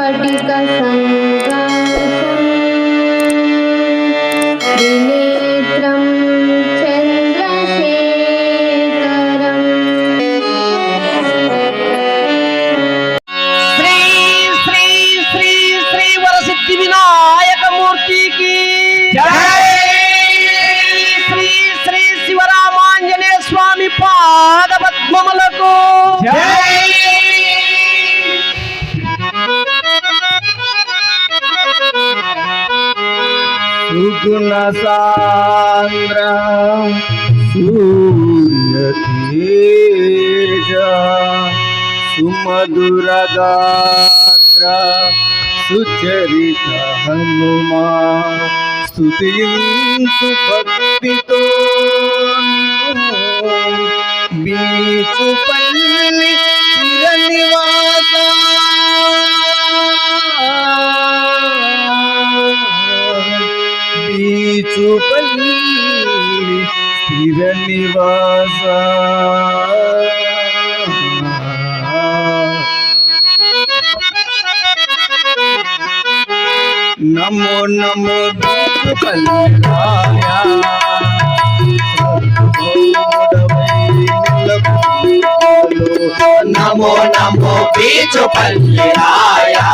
त्रिनेत्रं गुणसाङ्ग्र सूर्यतेज सुमधुरगात्र सुचरित हनुमा स्तुतिन्तु भक्तितो बीकुपल्लि चिरनिवास భక్తితో స్థిర నివాస. నమో నమో నమో నమో బీచు పల్లి రాయా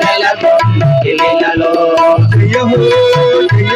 నెలకొంటిలలో జయ హో జయ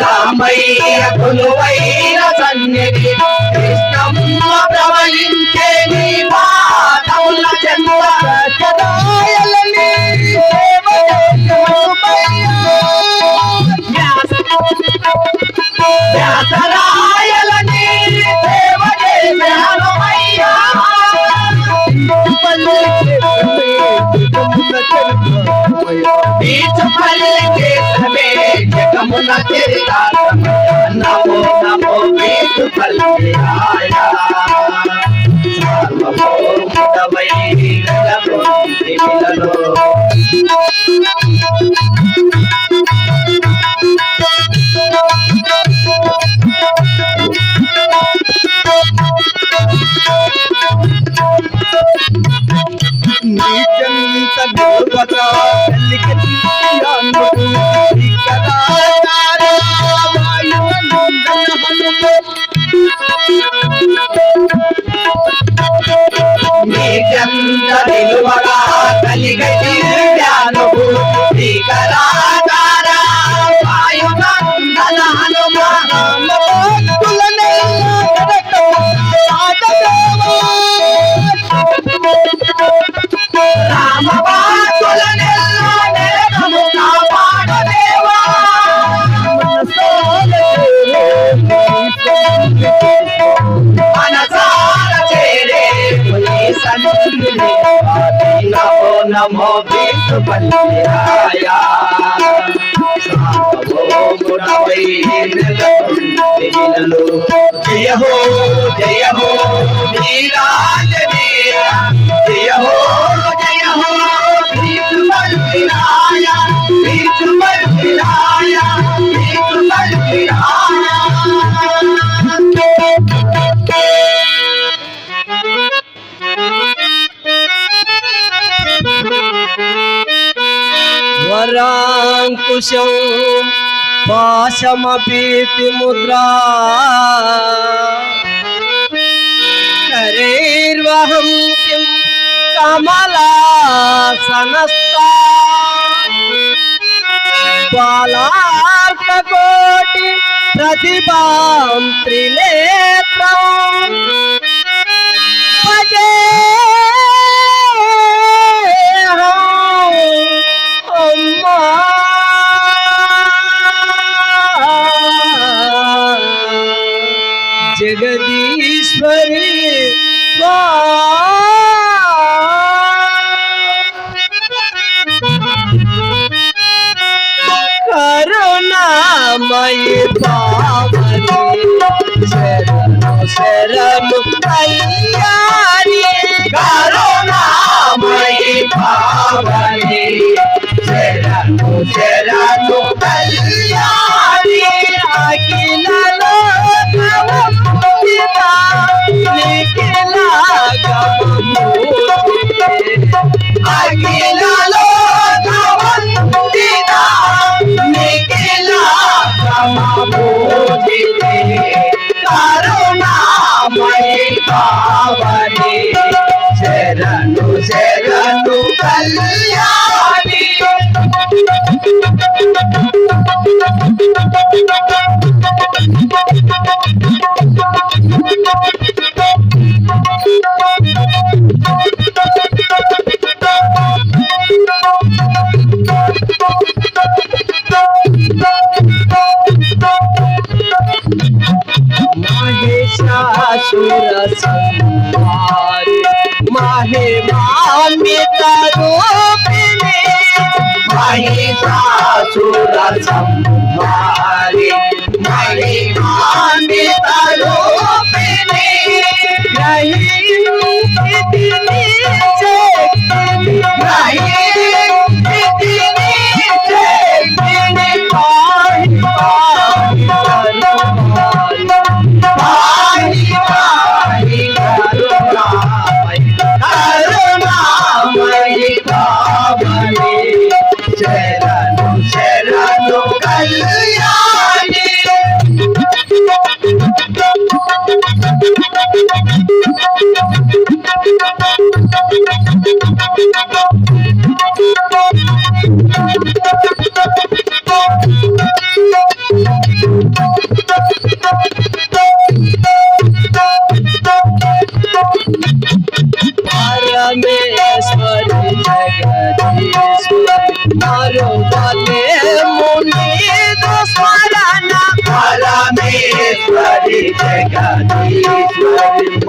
రామయ్య కొలువైన సన్నిధి కృష్ణమ్మ ప్రవహించే నీ పాదముల చెంత వ్యాసరాయలని సేవ చేసే హనుమయ్య బీచు పల్లికి సమే జగమున తిరిగారమ నమో నమో బీచు నిలువగా కలిగి దివ్యానుభూ శ్రీకరాకార వాయునందన జయ హో జయ హో జయ హో పాశమపీతి ముద్రా. కరైర్వహం కిం కమలాసనస్తా. బాలార్కకోటి ప్రతిభాం త్రినేత్రం. అవసరం అయ్యారి కరుణామయ భావని पूरा संसार महिमामिता रूपिणी महिषासुर संहारी। महिमामिता रूपिणी रही शक्ति रही Take a deep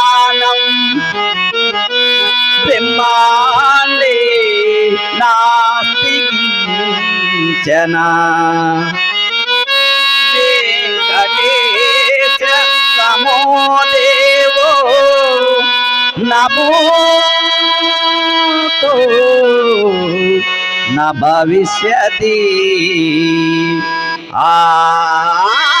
మాండి నాస్తి కించనా వెంకటేశ సమోదేవో నభూతో न भविष्यति आ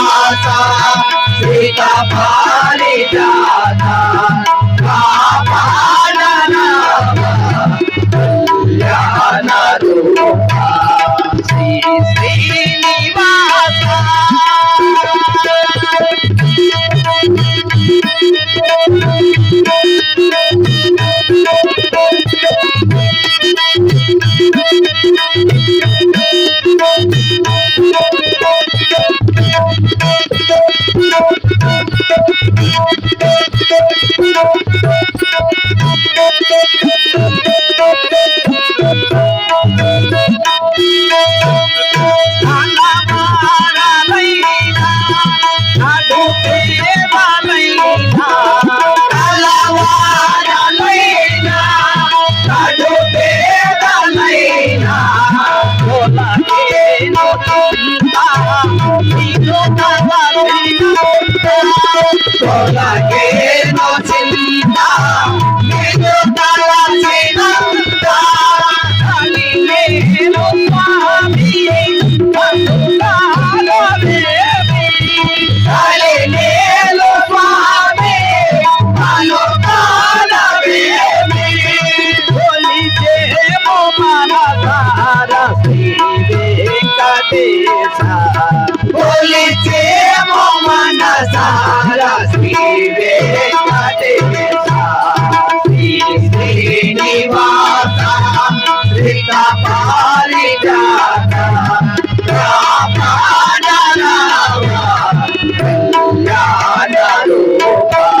Hola, que no se Venkatesha కొలిచేమో మనసార శ్రీ వెంకటేశ శ్రీ శ్రీనివాస శ్రీత పారిజాత రామానరామ కళ్యాణ రూప Shri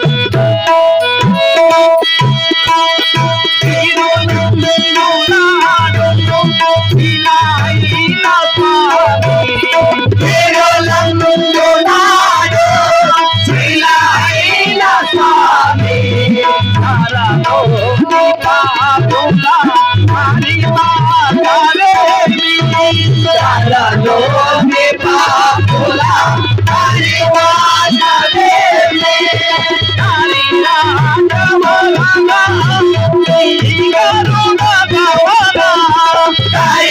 Cali.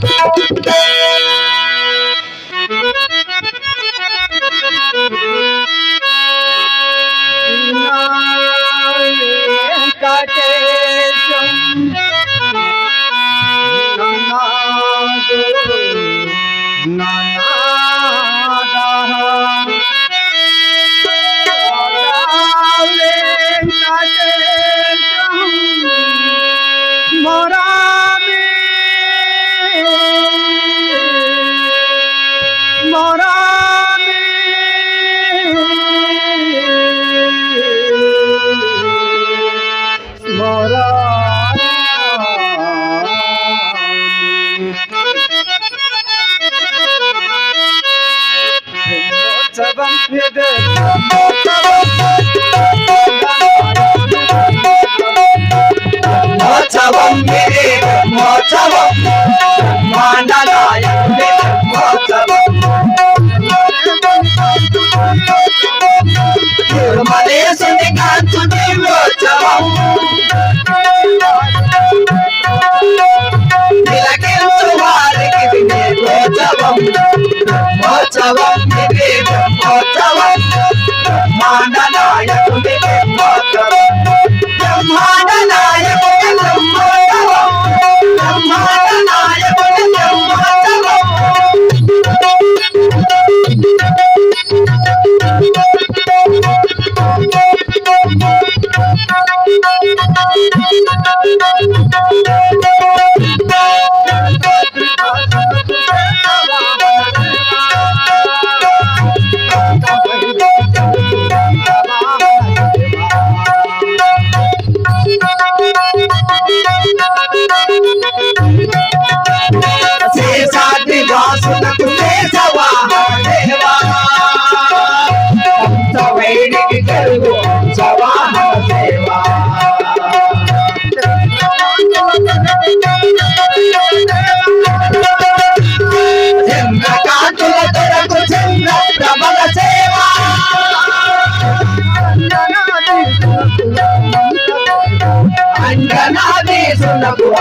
Thank you.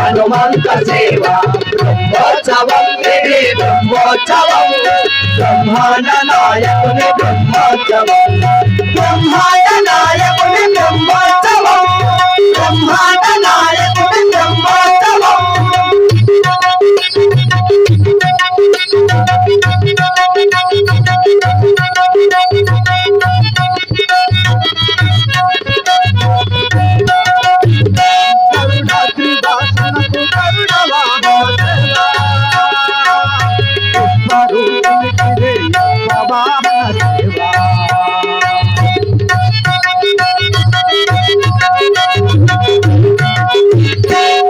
Hanumantha సేవ బ్రహ్మోత్సవం ఇది బ్రహ్మోత్సవం బ్రహ్మాండ నాయకుని బ్రహ్మోత్సవం బ్రహ్మాండ నాయకుని బ్రహ్మోత్సవం బ్రహ్మాండ వాహన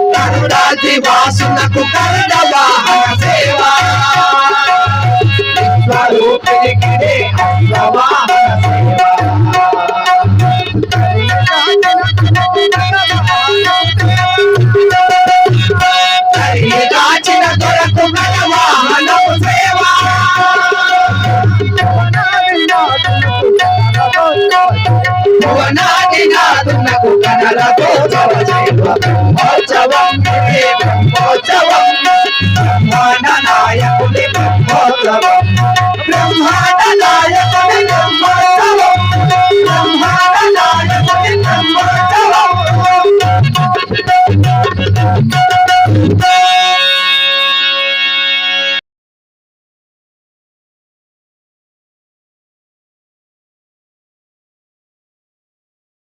కరుణాద్రి వాసునకు కరుణ వాహన సేవ స్వరూపిణి అంగవాహన భువనాది నాదునకు కనలతో చవ జైవ బ్రహ్మా